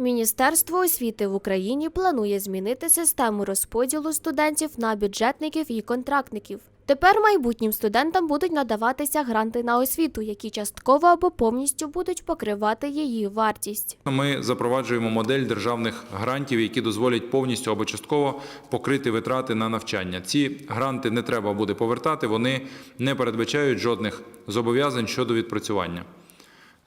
Міністерство освіти в Україні планує змінити систему розподілу студентів на бюджетників і контрактників. Тепер майбутнім студентам будуть надаватися гранти на освіту, які частково або повністю будуть покривати її вартість. Ми запроваджуємо модель державних грантів, які дозволять повністю або частково покрити витрати на навчання. Ці гранти не треба буде повертати, вони не передбачають жодних зобов'язань щодо відпрацювання.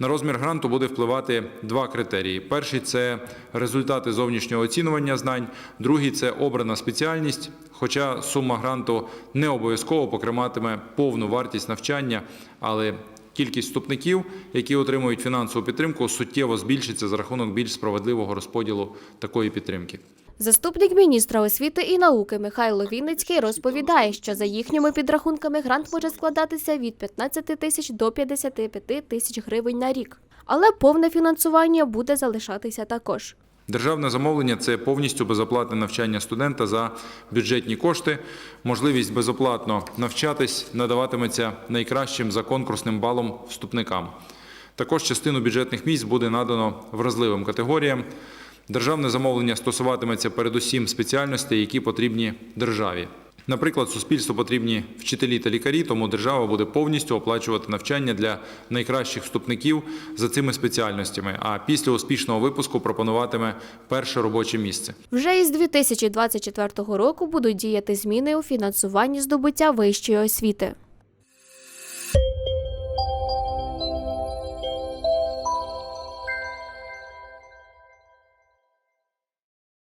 На розмір гранту буде впливати два критерії: перший це результати зовнішнього оцінювання знань, другий це обрана спеціальність. Хоча сума гранту не обов'язково покриватиме повну вартість навчання, але кількість вступників, які отримують фінансову підтримку, суттєво збільшиться за рахунок більш справедливого розподілу такої підтримки. Заступник міністра освіти і науки Михайло Вінницький розповідає, що за їхніми підрахунками грант може складатися від 15 тисяч до 55 тисяч гривень на рік. Але повне фінансування буде залишатися також. Державне замовлення це повністю безоплатне навчання студента за бюджетні кошти. Можливість безоплатно навчатись надаватиметься найкращим за конкурсним балом вступникам. Також частину бюджетних місць буде надано вразливим категоріям. Державне замовлення стосуватиметься передусім спеціальностей, які потрібні державі. Наприклад, суспільству потрібні вчителі та лікарі, тому держава буде повністю оплачувати навчання для найкращих вступників за цими спеціальностями. А після успішного випуску пропонуватиме перше робоче місце. Вже із 2024 року будуть діяти зміни у фінансуванні здобуття вищої освіти.